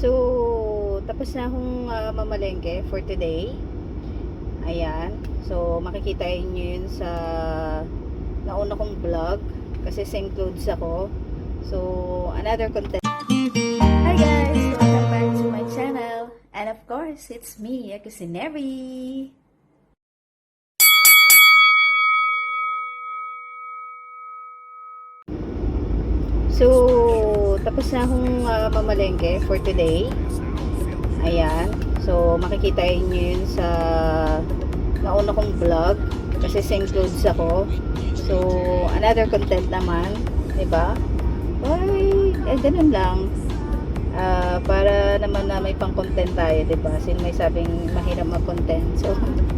So, tapos na akong ah, mamalengke for today. Ayan. So, makikita nyo yun sa nauna kong vlog. Kasi same clothes ako. So, another content. Hi guys! Welcome back to my channel. And of course, it's me, Kusineri. So, tapos na akong ah, mamalengke for today. Ayan. So, makikita nyo yun sa nauna kong vlog. Kasi same clothes ako. So, another content naman. 'di ba? Ay, eh, ganun lang. Ah, para naman na may pang-content tayo, 'di ba? Sino may sabing mahirap mag-content. So,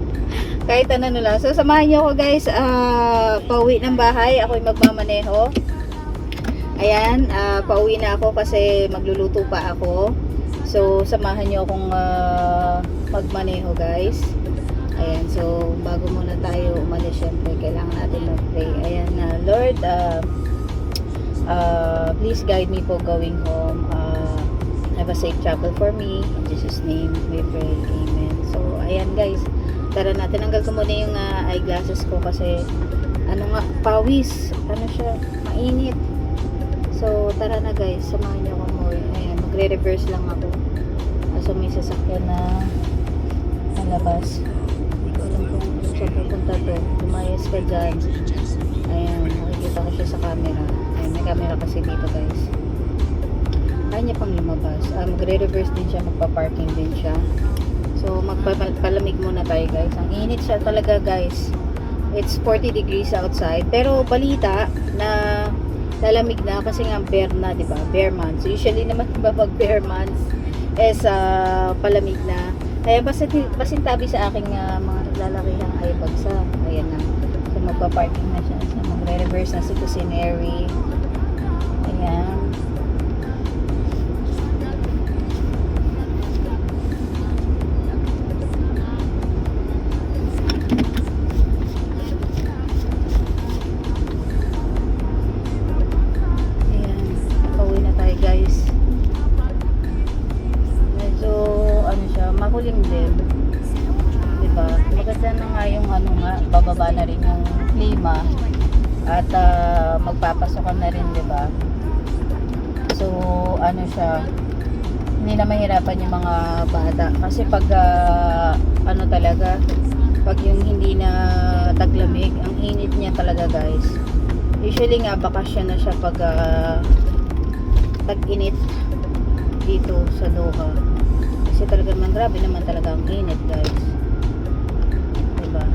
kahit ano lang. So, samahan niyo ako guys. Ah, pauwi ng bahay. Ako'y magmamaneho. Ayan, ah, pauwi na ako kasi magluluto pa ako. So, samahan niyo akong ah, magmaneho guys. Ayan, so bago muna tayo umalis, syempre, kailangan natin mag-pray. Ayan na, Lord, uh, uh, please guide me po going home. Uh, have a safe travel for me. In Jesus' name, we pray. Amen. So, ayan guys, tara natin. Hanggang ko muna yung uh, eyeglasses ko kasi, ano nga, pawis. Ano siya, mainit. So, tara na guys, samahan niyo ako more. Ayan, magre-reverse lang ako. Kaso may sasakyan na nalabas. Hindi ko alam kung saan pupunta to. Lumayas ka dyan. Ayan, nakikita ko siya sa camera. Ayan, may camera kasi dito guys. Kaya niya pang lumabas. Ah, magre-reverse din siya, magpa-parking din siya. So, magpapalamig muna tayo guys. Ang init siya talaga guys. It's 40 degrees outside. Pero balita na lalamig na kasi nga bear na, di ba? Bear months. Usually naman diba pag bear months is ah, palamig na. Kaya basta pasintabi sa aking ah, mga naglalakihang ay bagsa. Ayan na. So magpa-parking na siya. So magre-reverse na si Cusineri. Ayan. Ayan. At ah, magpapasokan na rin, 'di ba? So, ano siya, hindi na mahirapan yung mga bata. Kasi pag ah, ano talaga pag yung hindi na taglamig ang init niya talaga guys. Usually nga bakasyon na siya pag ah, tag-init dito sa Doha. Kasi talaga naman grabe naman talaga ang init guys. Diba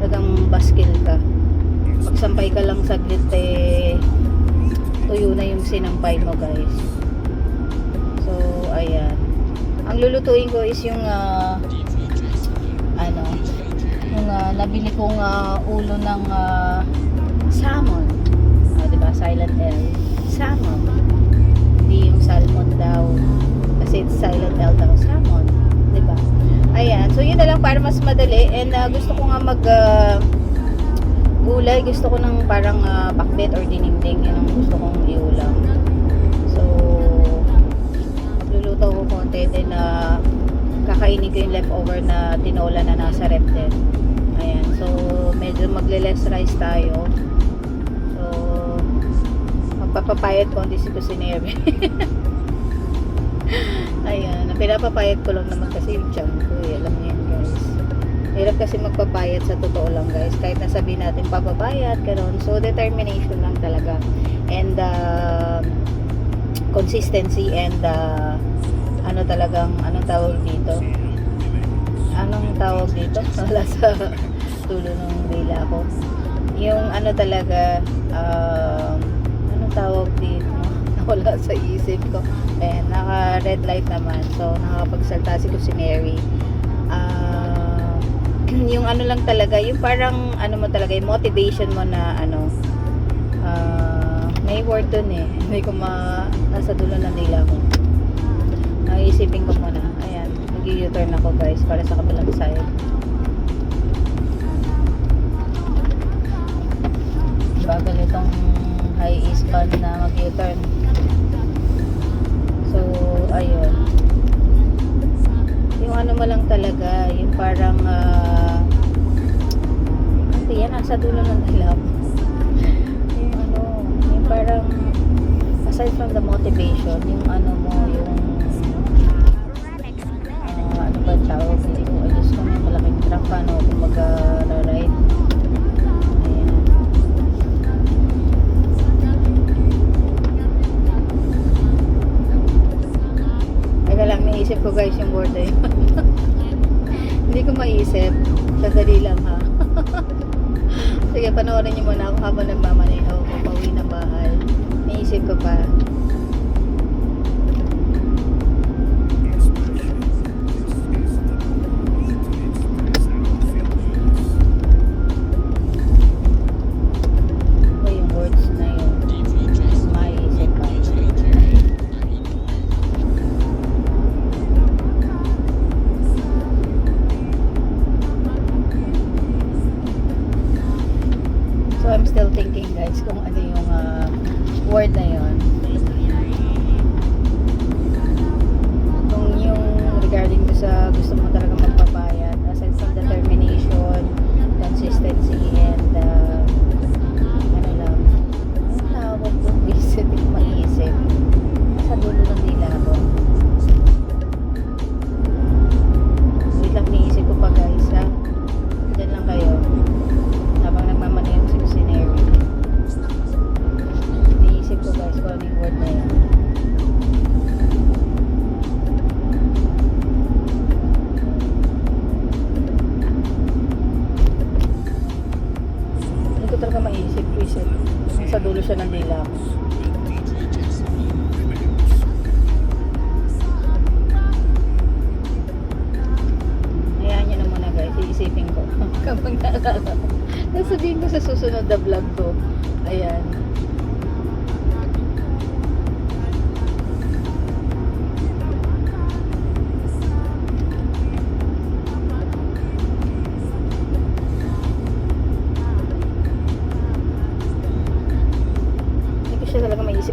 talagang baskil ka pagsampay ka lang saglit eh tuyo na yung sinampay mo guys. So ayan. Ang lulutuin ko is yung ah, ano yung ah, nabili kong ah, ulo ng ah, salmon. Ah, diba silent L. Salmon. Hindi yung salmon daw. Kasi it's silent L daw. Salmon. Diba ayan. So yun na lang para mas madali. And ah, gusto ko nga mag ah, gulay gusto ko ng parang uh, pakbet or dininding yun ang gusto kong iulam. So magluluto ko konti din na kakainin ko yung leftover na tinola na nasa rep din. Ayan so medyo magle-less rice tayo. So magpapapayat konti si Kusineri ayan pinapapayat ko lang naman kasi yung tiyan ko eh alam niyo Hirap kasi magpapayat sa totoo lang guys. Kahit nasabihin natin papabayat, karon So determination lang talaga. And uh, consistency and uh, ano talagang, anong tawag dito? Anong tawag dito? Wala sa tulo ng dila ko. Yung ano talaga, um, anong tawag dito? Wala sa isip ko. Ayan, naka red light naman. So, nakakapagsalta si Kusineri. Ah, yung ano lang talaga, yung parang ano mo talaga, yung motivation mo na ano, ah, may word dun eh. Hindi ko ma, nasa dulo ng dila ko. Naisipin ko muna. Ayan, mag-u-turn ako guys para sa kabilang side. Bagal itong high east band na mag-u-turn. So, talaga. Yung parang, ah, ano yan? Nasa dulo ng dilam. yung ano, yung parang, aside from the motivation, yung ano mo, yung, Sige, panoorin niyo muna ako habang nagmamaneho ako pauwi ng bahay. Naisip ko pa.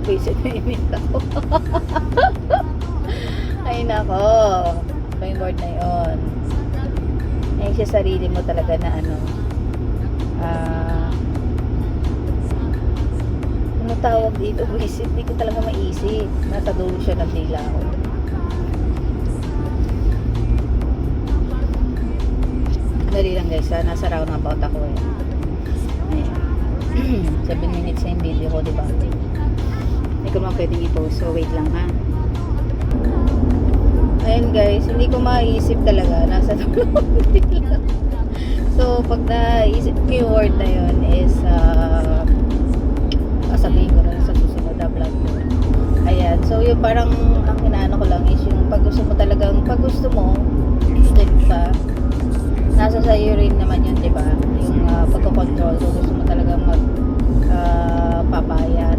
Maisip-isip na imit ako. Ay nako. Yung word na yun. Ayun siya sarili mo talaga na ano. Ah... ano tawag dito? Isip. Hindi ko talaga maisip. Nasa dulo siya ng dila ko. Dali lang guys ha. Nasa roundabout ako eh. Ayan. 7 minutes na yung video ko, di ba? Ko naman pwedeng i-post. So, wait lang ha. Ayun guys, hindi ko maisip talaga. Nasa dila. So, pag naisip ko yung word na yun is, uh, sasabihin ko na sa susunod na vlog ko. Ayan. So, yung parang, ang inaano ko lang is yung pag gusto mo talagang, pag gusto mo, din ka, nasa sa'yo rin naman yun, di ba? Yung uh, pagkocontrol. So, gusto mo talagang mag, uh, papayat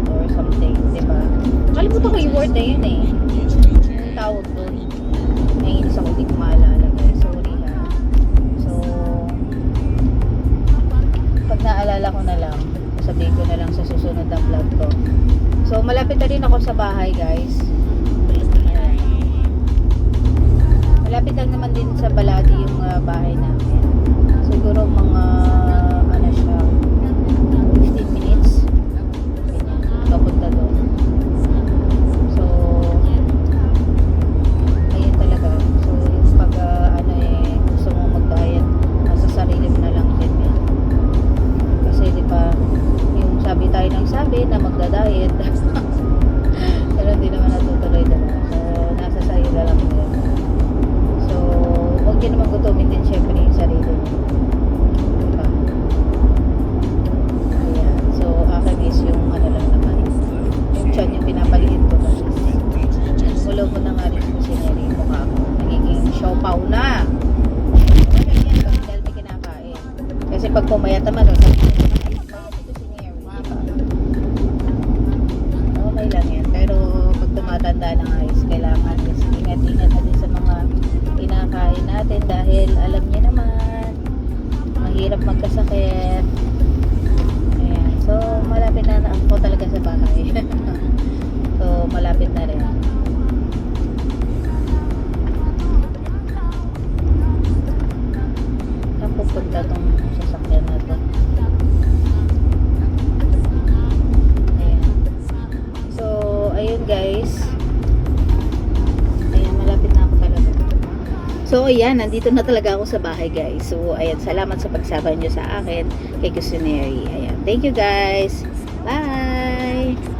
Kalimutan ko yung word na yun eh. Yung tawag doon. Naiinis ako, di ko maalala guys. Sorry ha. So, pag naalala ko na lang, sabihin ko na lang sa susunod na vlog ko. So, malapit na rin ako sa bahay, guys. Malapit lang naman din sa Baladi yung ah, bahay namin. Siguro mga, ano siya, 15 minutes. Kasi pag pumayat naman, oh, sabi ko. Okay lang yan. Pero pag tumatanda na is kailangan is ingat-ingat na din sa mga kinakain natin dahil alam niyo naman, mahirap magkasakit. Ayan. So, malapit na na ako talaga So, ayan, nandito na talaga ako sa bahay, guys. So, ayan, salamat sa pagsama nyo sa akin kay Kusineri. Ayan, thank you, guys. Bye!